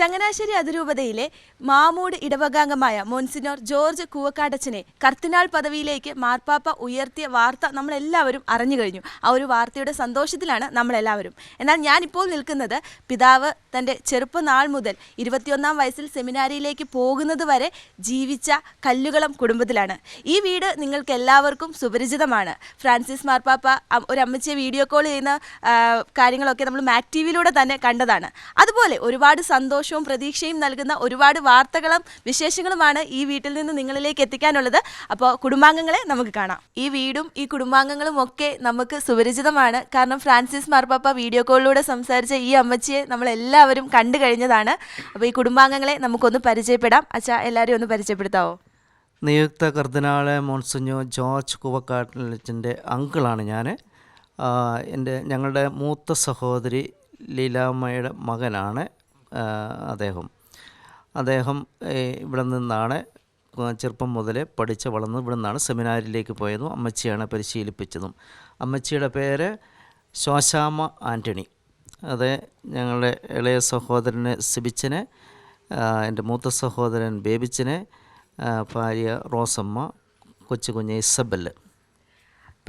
ചങ്ങനാശ്ശേരി അതിരൂപതയിലെ മാമൂട് ഇടവകാംഗമായ മോൻസിനോർ ജോർജ് കൂവക്കാടച്ചനെ കർത്തിനാൾ പദവിയിലേക്ക് മാർപ്പാപ്പ ഉയർത്തിയ വാർത്ത നമ്മളെല്ലാവരും അറിഞ്ഞു കഴിഞ്ഞു. ആ ഒരു വാർത്തയുടെ സന്തോഷത്തിലാണ് നമ്മളെല്ലാവരും. എന്നാൽ ഞാനിപ്പോൾ നിൽക്കുന്നത് പിതാവ് തന്റെ ചെറുപ്പനാൾ മുതൽ ഇരുപത്തിയൊന്നാം വയസ്സിൽ സെമിനാരിയിലേക്ക് പോകുന്നത് വരെ ജീവിച്ച കല്ലുകളം കുടുംബത്തിലാണ്. ഈ വീട് നിങ്ങൾക്ക് എല്ലാവർക്കും സുപരിചിതമാണ്. ഫ്രാൻസിസ് മാർപ്പാപ്പ ഒരു അമ്മച്ചിയെ വീഡിയോ കോൾ ചെയ്യുന്ന കാര്യങ്ങളൊക്കെ നമ്മൾ മാക് ടി വിയിലൂടെ തന്നെ കണ്ടതാണ്. അതുപോലെ ഒരുപാട് സന്തോഷവും പ്രതീക്ഷയും നൽകുന്ന ഒരുപാട് വാർത്തകളും വിശേഷങ്ങളുമാണ് ഈ വീട്ടിൽ നിന്ന് നിങ്ങളിലേക്ക് എത്തിക്കാനുള്ളത്. അപ്പോൾ കുടുംബാംഗങ്ങളെ നമുക്ക് കാണാം. ഈ വീടും ഈ കുടുംബാംഗങ്ങളും ഒക്കെ നമുക്ക് സുപരിചിതമാണ്. കാരണം ഫ്രാൻസിസ് മാർപ്പാപ്പ വീഡിയോ കോളിലൂടെ സംസാരിച്ച ഈ അമ്മച്ചിയെ നമ്മൾ എല്ലാവരും കണ്ടു കഴിഞ്ഞതാണ്. അപ്പോൾ ഈ കുടുംബാംഗങ്ങളെ നമുക്കൊന്ന് പരിചയപ്പെടാം. അച്ഛാ എല്ലാവരെയും ഒന്ന് പരിചയപ്പെടുത്താവോ? നിയുക്ത കർദിനാളെ മോൺസിഞ്ഞോ ജോർജ് കുവക്കാട്ടിന്റെ അങ്കിളാണ് ഞാൻ എന്റെ ഞങ്ങളുടെ മൂത്ത സഹോദരി ലീലാമ്മയുടെ മകനാണ്. അദ്ദേഹം. അദ്ദേഹം ഇവിടെ നിന്നാണ് ചെറുപ്പം മുതലേ പഠിച്ച് വളർന്ന് ഇവിടെ നിന്നാണ് സെമിനാരിലേക്ക് പോയതും അമ്മച്ചിയാണ് പരിശീലിപ്പിച്ചതും. അമ്മച്ചിയുടെ പേര് ശോശാമ ആന്റണി അത് ഞങ്ങളുടെ ഇളയ സഹോദരന് സിബിച്ചന് എന്റെ മൂത്ത സഹോദരൻ ബേബിച്ചന് ഭാര്യ റോസമ്മ കൊച്ചു കുഞ്ഞ് ഇസബൽ.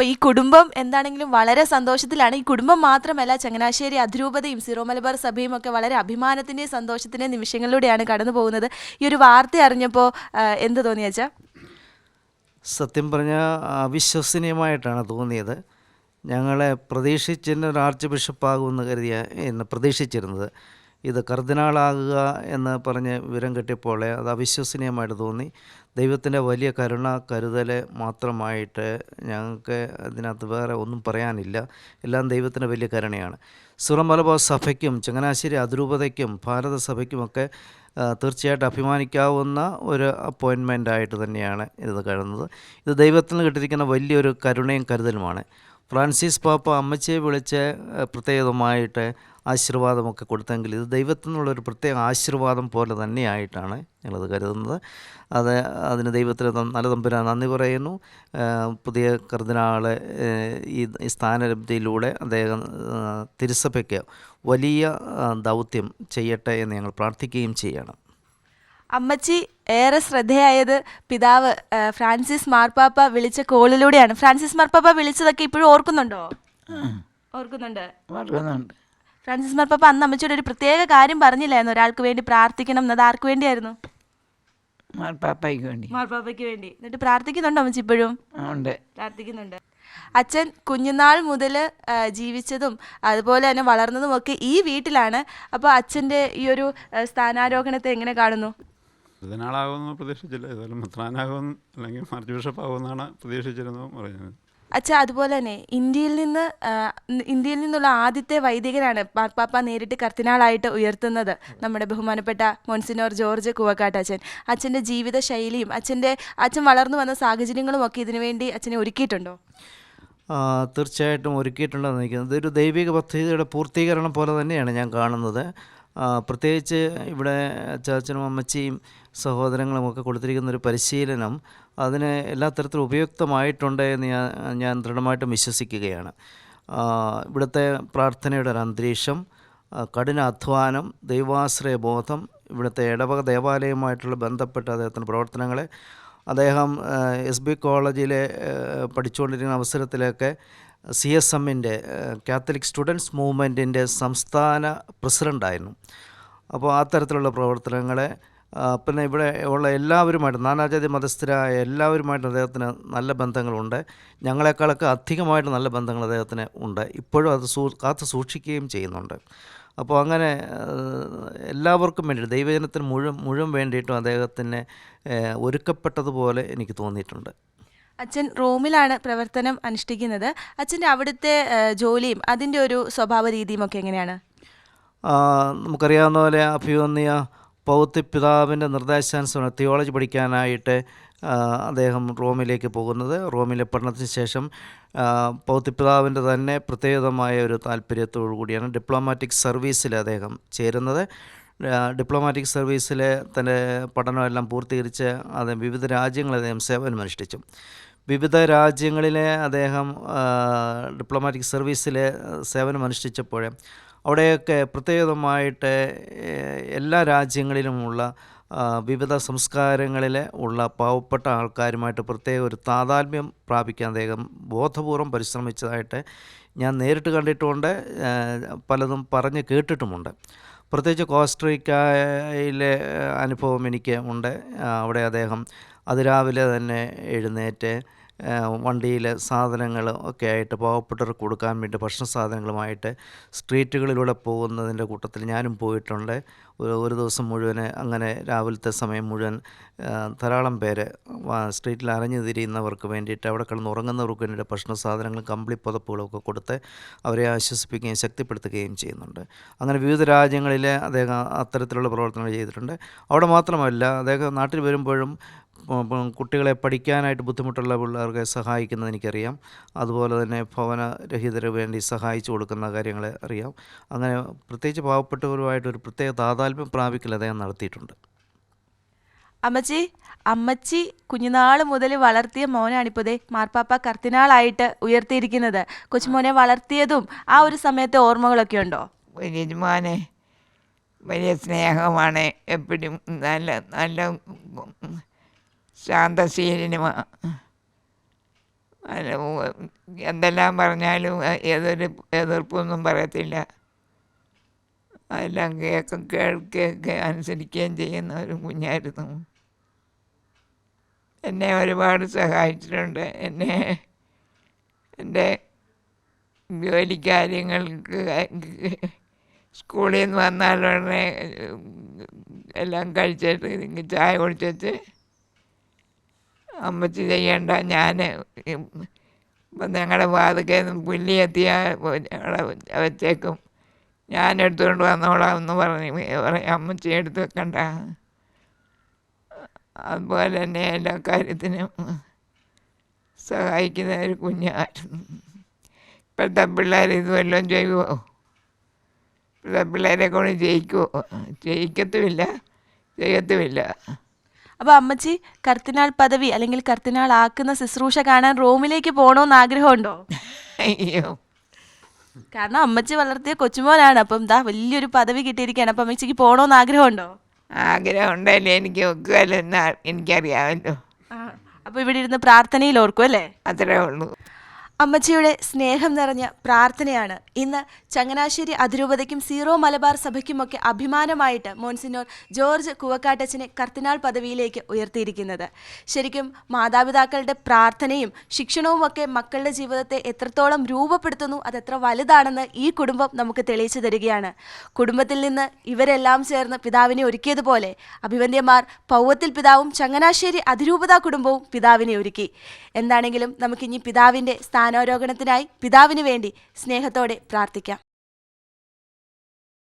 അപ്പോൾ ഈ കുടുംബം എന്താണെങ്കിലും വളരെ സന്തോഷത്തിലാണ്. ഈ കുടുംബം മാത്രമല്ല ചങ്ങനാശ്ശേരി അതിരൂപതയും സിറോ മലബാർ സഭയും ഒക്കെ വളരെ അഭിമാനത്തിന്റെയും സന്തോഷത്തിന്റെയും നിമിഷങ്ങളിലൂടെയാണ് കടന്നു പോകുന്നത്. ഈ ഒരു വാർത്ത അറിഞ്ഞപ്പോൾ എന്ത് തോന്നി അച്ഛാ? സത്യം പറഞ്ഞാൽ അവിശ്വസനീയമായിട്ടാണ് തോന്നിയത്. ഞങ്ങളെ പ്രതീക്ഷിച്ചിരുന്ന ഒരു ആർച്ച് ബിഷപ്പാകുമെന്ന് കരുതിയ പ്രതീക്ഷിച്ചിരുന്നത്. ഇത് കർദിനാളാകുക എന്ന് പറഞ്ഞ് വിവരം കിട്ടിയപ്പോൾ അത് അവിശ്വസനീയമായിട്ട് തോന്നി. ദൈവത്തിന്റെ വലിയ കരുണ കരുതൽ മാത്രമായിട്ട് ഞങ്ങൾക്ക് അതിനകത്ത് വേറെ ഒന്നും പറയാനില്ല. എല്ലാം ദൈവത്തിന്റെ വലിയ കരുണയാണ്. സുറമലബാർ സഭയ്ക്കും ചങ്ങനാശ്ശേരി അതിരൂപതയ്ക്കും ഭാരതസഭയ്ക്കുമൊക്കെ തീർച്ചയായിട്ടും അഭിമാനിക്കാവുന്ന ഒരു അപ്പോയിൻമെന്റ് ആയിട്ട് തന്നെയാണ് ഇത് കാണുന്നത് ഇത് ദൈവത്തിന് കിട്ടിയിരിക്കുന്ന വലിയൊരു കരുണയും കരുതലുമാണ്. ഫ്രാൻസിസ് പാപ്പ അമ്മച്ചിയെ വിളിച്ച് പ്രത്യേകമായിട്ട് ആശീർവാദമൊക്കെ കൊടുത്തെങ്കിൽ ഇത് ദൈവത്തിൽ നിന്നുള്ളൊരു പ്രത്യേക ആശീർവാദം പോലെ തന്നെയായിട്ടാണ് ഞങ്ങളത് കരുതുന്നത്. അത് അതിന് ദൈവത്തിന് നല്ല തമ്പുരാൻ നന്ദി പറയുന്നു. പുതിയ കർദിനാളെ ഈ സ്ഥാനലബ്ധിയിലൂടെ അദ്ദേഹം തിരുസഭയ്ക്ക് വലിയ ദൗത്യം ചെയ്യട്ടെ എന്ന് ഞങ്ങൾ പ്രാർത്ഥിക്കുകയും ചെയ്യണം. അമ്മച്ചി ഏറെ ശ്രദ്ധയായത് പിതാവ് ഫ്രാൻസിസ് മാർപ്പാപ്പ വിളിച്ച കോളിലൂടെയാണ്. ഫ്രാൻസിസ് മാർപ്പാപ്പ വിളിച്ചതൊക്കെ ഇപ്പോഴും ഓർക്കുന്നുണ്ടോ? ഓർക്കുന്നുണ്ട്. ഫ്രാൻസിസ് മാർപ്പാപ്പ അന്ന് അമ്മച്ചിയുടെ ഒരു പ്രത്യേക കാര്യം പറഞ്ഞില്ലായിരുന്നു. ഒരാൾക്ക് വേണ്ടി പ്രാർത്ഥിക്കണം എന്നത് ആർക്ക് വേണ്ടിയായിരുന്നു? മാർപ്പാപ്പയ്ക്ക് വേണ്ടി. മാർപ്പാപ്പയ്ക്ക് വേണ്ടി. എന്നിട്ട് പ്രാർത്ഥിക്കുന്നുണ്ടോ അമ്മച്ചി ഇപ്പോഴും? ഉണ്ട്. പ്രാർത്ഥിക്കുന്നുണ്ട്. അച്ഛൻ കുഞ്ഞുനാൾ മുതൽ ജീവിച്ചതും അതുപോലെ തന്നെ വളർന്നതും ഒക്കെ ഈ വീട്ടിലാണ്. അപ്പോൾ അച്ഛന്റെ ഈ ഒരു സ്ഥാനാരോഹണത്തെ എങ്ങനെ കാണുന്നു? ഇതിനാളാകുമെന്ന് പ്രതീക്ഷിച്ചില്ല. ഏതായാലും മെത്രാനാകും അല്ലെങ്കിൽ മാർച്ച് ബിഷപ്പ് ആകുമെന്നാണ് പ്രതീക്ഷിച്ചിരുന്നത് പറയുന്നത്. അച്ഛാ അതുപോലെ തന്നെ ഇന്ത്യയിൽ നിന്ന് ഇന്ത്യയിൽ നിന്നുള്ള ആദ്യത്തെ വൈദികനാണ് മാർപ്പാപ്പ നേരിട്ട് കർത്തിനാളായിട്ട് ഉയർത്തുന്നത് നമ്മുടെ ബഹുമാനപ്പെട്ട മോൻസിനോർ ജോർജ് കുവക്കാട്ട് അച്ഛൻ അച്ഛന്റെ ജീവിത ശൈലിയും അച്ഛന്റെ അച്ഛൻ വളർന്നു വന്ന സാഹചര്യങ്ങളും ഒക്കെ ഇതിനുവേണ്ടി അച്ഛനെ ഒരുക്കിയിട്ടുണ്ടോ? തീർച്ചയായിട്ടും ഒരുക്കിയിട്ടുണ്ടെന്ന് നിൽക്കുന്നത് ഇതൊരു ദൈവിക പദ്ധതിയുടെ പൂർത്തീകരണം പോലെ തന്നെയാണ് ഞാൻ കാണുന്നത്. പ്രത്യേകിച്ച് ഇവിടെ ചാച്ചനും അമ്മച്ചിയും സഹോദരങ്ങളും ഒക്കെ കൊടുത്തിരിക്കുന്ന ഒരു പരിശീലനം അതിന് എല്ലാ തരത്തിലും ഉപയുക്തമായിട്ടുണ്ട് എന്ന് ഞാൻ ഞാൻ ദൃഢമായിട്ടും വിശ്വസിക്കുകയാണ്. ഇവിടുത്തെ പ്രാർത്ഥനയുടെ ഒരു അന്തരീക്ഷം കഠിന അധ്വാനം ദൈവാശ്രയ ബോധം ഇവിടുത്തെ ഇടവക ദേവാലയവുമായിട്ടുള്ള ബന്ധപ്പെട്ട അദ്ദേഹത്തിന്റെ പ്രവർത്തനങ്ങളെ അദ്ദേഹം എസ് ബി കോളേജിലെ പഠിച്ചുകൊണ്ടിരിക്കുന്ന അവസരത്തിലൊക്കെ സി എസ് എമ്മിന്റെ കാത്തലിക് സ്റ്റുഡൻസ് മൂവ്മെന്റിന്റെ സംസ്ഥാന പ്രസിഡന്റായിരുന്നു അപ്പോൾ ആ തരത്തിലുള്ള പ്രവർത്തനങ്ങളെ പിന്നെ ഇവിടെ ഉള്ള എല്ലാവരുമായിട്ട് നാനാജാതി മതസ്ഥരായ എല്ലാവരുമായിട്ട് അദ്ദേഹത്തിന് നല്ല ബന്ധങ്ങളുണ്ട്. ഞങ്ങളെക്കാളൊക്കെ അധികമായിട്ട് നല്ല ബന്ധങ്ങൾ അദ്ദേഹത്തിന് ഉണ്ട്. ഇപ്പോഴും അത് സൂ കാത്തു സൂക്ഷിക്കുകയും ചെയ്യുന്നുണ്ട്. അപ്പോൾ അങ്ങനെ എല്ലാവർക്കും വേണ്ടി ദൈവജനത്തിന് മുഴുവൻ മുഴുവൻ വേണ്ടിയിട്ടും അദ്ദേഹത്തിന് ഒരുക്കപ്പെട്ടതുപോലെ എനിക്ക് തോന്നിയിട്ടുണ്ട്. അച്ഛൻ റോമിലാണ് പ്രവർത്തനം അനുഷ്ഠിക്കുന്നത്. അച്ഛന്റെ അവിടുത്തെ ജോലിയും അതിന്റെ ഒരു സ്വഭാവ രീതിയും ഒക്കെ എങ്ങനെയാണ്? നമുക്കറിയാവുന്ന പോലെ അഭിവന്യ പൗത്യപിതാവിന്റെ നിർദ്ദേശാനുസരണം തിയോളജി പഠിക്കാനായിട്ട് അദ്ദേഹം റോമിലേക്ക് പോകുന്നത്. റോമിലെ പഠനത്തിന് ശേഷം പൗത്യപിതാവിന്റെ തന്നെ പ്രത്യേകമായ ഒരു താല്പര്യത്തോടു കൂടിയാണ് ഡിപ്ലോമാറ്റിക് സർവീസിൽ അദ്ദേഹം ചേരുന്നത്. ഡിപ്ലോമാറ്റിക് സർവീസിലെ തന്റെ പഠനമെല്ലാം പൂർത്തീകരിച്ച് അദ്ദേഹം വിവിധ രാജ്യങ്ങളിൽ അദ്ദേഹം സേവനമനുഷ്ഠിച്ചു വിവിധ രാജ്യങ്ങളിലെ അദ്ദേഹം ഡിപ്ലോമാറ്റിക് സർവീസിൽ സേവനമനുഷ്ഠിച്ചപ്പോൾ അവിടെയൊക്കെ പ്രത്യേകമായിട്ട് എല്ലാ രാജ്യങ്ങളിലുമുള്ള വിവിധ സംസ്കാരങ്ങളിലെ ഉള്ള പാവപ്പെട്ട ആൾക്കാരുമായിട്ട് പ്രത്യേക ഒരു താതാത്മ്യം പ്രാപിക്കാൻ അദ്ദേഹം ബോധപൂർവം പരിശ്രമിച്ചതായിട്ട് ഞാൻ നേരിട്ട് കണ്ടിട്ടുമുണ്ട് പലതും പറഞ്ഞ് കേട്ടിട്ടുമുണ്ട്. പ്രത്യേകിച്ച് കോസ്ട്രിക്കയിലെ അനുഭവം എനിക്ക് ഉണ്ട്. അവിടെ അദ്ദേഹം അതിരാവിലെ തന്നെ എഴുന്നേറ്റ് വണ്ടിയിൽ സാധനങ്ങൾ ഒക്കെ ആയിട്ട് പാവപ്പെട്ടവർക്ക് കൊടുക്കാൻ വേണ്ടി ഭക്ഷണ സാധനങ്ങളുമായിട്ട് സ്ട്രീറ്റുകളിലൂടെ പോകുന്നതിന്റെ കൂട്ടത്തിൽ ഞാനും പോയിട്ടുണ്ട്. ഒരു ദിവസം മുഴുവൻ അങ്ങനെ രാവിലത്തെ സമയം മുഴുവൻ ധാരാളം പേര് സ്ട്രീറ്റിൽ അരഞ്ഞു തിരിയുന്നവർക്ക് വേണ്ടിയിട്ട് അവിടെ കിടന്ന് ഉറങ്ങുന്നവർക്ക് വേണ്ടിയിട്ട് ഭക്ഷണ സാധനങ്ങൾ കമ്പിളി പുതപ്പുകളൊക്കെ കൊടുത്ത് അവരെ ആശ്വസിപ്പിക്കുകയും ശക്തിപ്പെടുത്തുകയും ചെയ്യുന്നുണ്ട്. അങ്ങനെ വിവിധ രാജ്യങ്ങളിൽ അദ്ദേഹം അത്തരത്തിലുള്ള പ്രവർത്തനങ്ങൾ ചെയ്തിട്ടുണ്ട്. അവിടെ മാത്രമല്ല അദ്ദേഹം നാട്ടിൽ വരുമ്പോഴും കുട്ടികളെ പഠിക്കാനായിട്ട് ബുദ്ധിമുട്ടുള്ള പിള്ളേർക്ക് സഹായിക്കുന്നത് എനിക്കറിയാം. അതുപോലെ തന്നെ ഭവനരഹിതര് വേണ്ടി സഹായിച്ചു കൊടുക്കുന്ന കാര്യങ്ങളെ അറിയാം. അങ്ങനെ പ്രത്യേകിച്ച് പാവപ്പെട്ടവരുമായിട്ട് ഒരു പ്രത്യേക താതാത്മ്യം പ്രാപിക്കൽ അദ്ദേഹം നടത്തിയിട്ടുണ്ട്. അമ്മച്ചി അമ്മച്ചി കുഞ്ഞുനാൾ മുതൽ വളർത്തിയ മോനാണിപ്പോൾ ദേ മാർപ്പാപ്പ കർത്തിനാളായിട്ട് ഉയർത്തിയിരിക്കുന്നത്. കൊച്ചുമോനെ വളർത്തിയതും ആ ഒരു സമയത്തെ ഓർമ്മകളൊക്കെ ഉണ്ടോ? യജമാനെ വലിയ സ്നേഹമാണ് എപ്പോഴും നല്ല നല്ല ഉ- എന്തെല്ലാം പറഞ്ഞാലും ഏതൊരു എതിർപ്പൊന്നും പറയത്തില്ല. അതെല്ലാം കേൾക്കും കേൾക്കുകയൊക്കെ അനുസരിക്കുകയും ചെയ്യുന്ന ഒരു കുഞ്ഞായിരുന്നു. എന്നെ ഒരുപാട് സഹായിച്ചിട്ടുണ്ട്. എന്നെ എന്റെ ജോലി കാര്യങ്ങൾക്ക് സ്കൂളിൽ നിന്ന് വന്നാൽ ഉടനെ എല്ലാം കഴിച്ചിട്ട് ചായ കുടിച്ചിട്ട് അമ്മച്ചി ചെയ്യേണ്ട ഞാൻ ഞങ്ങളുടെ വാതിക്കെ പുല്ലി എത്തിയ ഞങ്ങളെ വെച്ചേക്കും ഞാൻ എടുത്തുകൊണ്ട് വന്നോളാം എന്ന് പറഞ്ഞ് അമ്മച്ചി എടുത്ത് വെക്കണ്ട. അതുപോലെ തന്നെ എല്ലാ കാര്യത്തിനും സഹായിക്കുന്ന ഒരു കുഞ്ഞായിരുന്നു. ഇപ്പോഴത്തെ പിള്ളേർ ഇത് വല്ലതും ചെയ്യുമോ പിള്ളേരെ കൊണ്ട് ജയിക്കുമോ ജയിക്കത്തുമില്ല ചെയ്യത്തുമില്ല അപ്പോൾ അമ്മച്ചി കർത്തിനാൾ പദവി അല്ലെങ്കിൽ കർത്തിനാൾ ആക്കുന്ന ശുശ്രൂഷ കാണാൻ റോമിലേക്ക് പോകണമെന്ന് ആഗ്രഹമുണ്ടോ? അയ്യോ. കാരണം അമ്മച്ചി വളർത്തിയ കൊച്ചുമോനാണ്. അപ്പം ദാ വലിയൊരു പദവി കിട്ടിയിരിക്കുകയാണ്. അപ്പം അമ്മച്ചിക്ക് പോകണമെന്ന് ആഗ്രഹമുണ്ടോ? ആഗ്രഹമുണ്ടല്ലേ എനിക്ക് ഒക്കുകയല്ലോ എന്നാ എനിക്കറിയാമല്ലോ. അപ്പോൾ ഇവിടെ ഇരുന്ന് പ്രാർത്ഥനയിൽ ഓർക്കും അല്ലേ? അത്രേ ഉള്ളൂ. അമ്മച്ചിയുടെ സ്നേഹം നിറഞ്ഞ പ്രാർത്ഥനയാണ്. ഇന്ന് ചങ്ങനാശ്ശേരി അതിരൂപതയ്ക്കും സീറോ മലബാർ സഭയ്ക്കുമൊക്കെ അഭിമാനമായിട്ട് മോൻസിനോർ ജോർജ് കുവക്കാട്ടച്ചനെ കർത്തിനാൾ പദവിയിലേക്ക് ഉയർത്തിയിരിക്കുന്നത്. ശരിക്കും മാതാപിതാക്കളുടെ പ്രാർത്ഥനയും ശിക്ഷണവുമൊക്കെ മക്കളുടെ ജീവിതത്തെ എത്രത്തോളം രൂപപ്പെടുത്തുന്നു അതെത്ര വലുതാണെന്ന് ഈ കുടുംബം നമുക്ക് തെളിയിച്ചു തരികയാണ്. കുടുംബത്തിൽ നിന്ന് ഇവരെല്ലാം ചേർന്ന് പിതാവിനെ ഒരുക്കിയതുപോലെ അഭിവന്ദ്യമാർ പൗവത്തിൽ പിതാവും ചങ്ങനാശ്ശേരി അതിരൂപതാ കുടുംബവും പിതാവിനെ ഒരുക്കി. എന്താണെങ്കിലും നമുക്കിനി പിതാവിന്റെ സ്ഥാനാരോഹണത്തിനായി പിതാവിന് വേണ്ടി സ്നേഹത്തോടെ പ്രാർത്ഥിക്കാം.